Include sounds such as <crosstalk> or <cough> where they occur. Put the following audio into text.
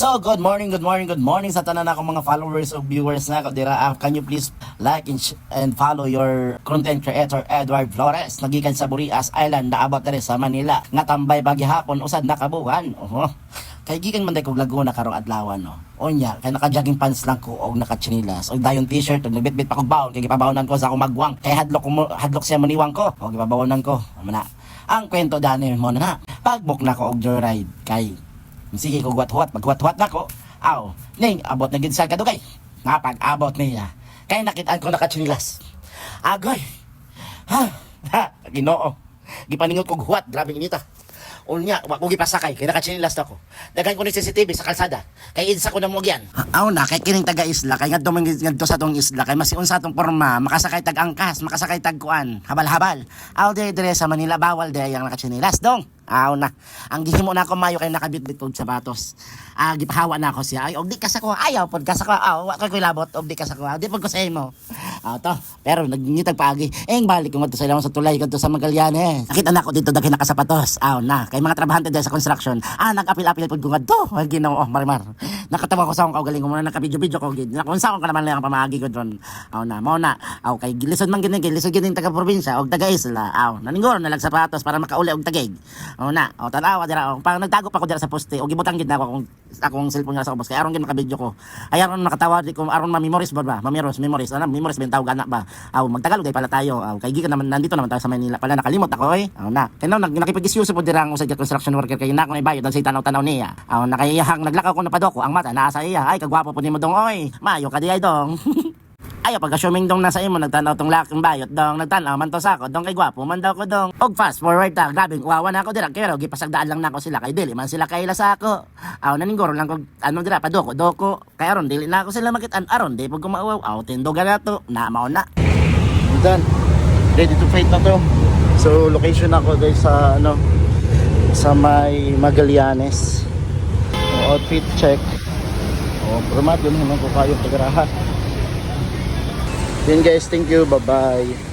So, good morning, good morning, good morning sa tanan ako mga followers o viewers na ako dira. Ah, Can you please like and, and follow your content creator Edward Flores nagikan sa Burias Island naabot diri sa Manila nga tambay bagi hapon usad nakabuhan. Oho. Kay gikan man kog Laguna karong adlaw no. Onya, kay naka-jogging pants lang ko og naka-chinilas og dayon t-shirt og nagbitbit pa kog baon kay gipabawonan ko sa akong magwang. Kay hadlok ko hadlok siya maniwang ko. Og gipabawonan ko. Amo na. Ang kwento dani mo na na. Pagbok na ko og joyride kay Sige ko gwat-huwat, magwat-huwat na ko. Aw, ning abot na gid sa kadugay. Nga pag-abot niya. Kay nakitaan ko nakatsinilas. Agoy. Ha, ha, ginoo. Gipaningot kog huwat, grabe inita. Unya, wa ko gipasakay, kay nakatsinilas na ko. Daghan ko ni CCTV sa kalsada. Kay idsa ko na mo gyan. Aw na, kay kining taga-isla, kay ngadto man ngadto sa tong isla, kay masiun sa tong porma, makasakay tag-angkas, makasakay tag-kuan, habal-habal. Aw dire dire sa Manila bawal dire yang nakatsinilas dong. Aw na. Ang gihimo na ako mayo kay nakabitbit kog sapatos. Ah, gipahawa na ako siya. Ay, og di ka sa ko. Ayaw pod ka sa ko. Aw, wa ko koy labot og di ka sa ko. Di pod ko sa imo. Aw to. Pero nagngitag paagi. Eng balik ko ngadto sa ilawon sa tulay kadto sa Magallanes. Nakita na ko dito daghan nakasapatos. Aw na. Kay mga trabahante dahil sa construction. Ah, nag-apil-apil pod ko ngadto. Ay Ginoo, marimar. Nakatawa ko sa akong kaugaling ko muna nakabidyo-bidyo ko gid. Nakunsa ko ka naman lang ang pamagi ko dron. Aw na, mao na. Aw kay gilisod man gini kay lisod gini taga probinsya og taga isla. Aw, naningor na lang sapatos para makauli og tagig. Aw na. Aw tanawa dira ako. Pang nagtago pa ko dira sa poste og gibutang gid na ako akong akong cellphone nga sa ubos kay aron gid makabidyo ko. Ay aron nakatawa di ko aron ma-memories ba ba? Ma-memories, memories. Ano, memories ben tawag anak ba? Aw magtagalog kay pala tayo. Aw kay gikan naman nandito naman tayo sa Manila. Pala nakalimot ako eh. Aw na. Kay nang nakipag-isyuso po dira ang usay ka construction worker kay na ko na bayad ang say tanaw-tanaw niya. Aw nakayahang naglakaw ko na padoko ang mata naa sa iya. Ay kagwapo po nimo dong oy. Mayo ka di ay dong. <laughs> Ayaw pag assuming dong nasa imo nagtanaw tong laking bayot dong nagtanaw man to sa ako dong kay gwapo man daw ko dong og fast forward ta grabe kuwawa na ako dira pero gipasagdaan lang nako sila kay dili man sila kaila sa ako aw naninggoro lang kog ano dira pa doko kay aron dili na ako sila makitan aron di pag kumaawaw aw tindogan na to na mao na Done. Ready to fight na to. So, location ako guys sa ano sa may Magallanes. Outfit check. O, promat yun naman ko kayo pagarahan. Then guys, thank you. Bye-bye.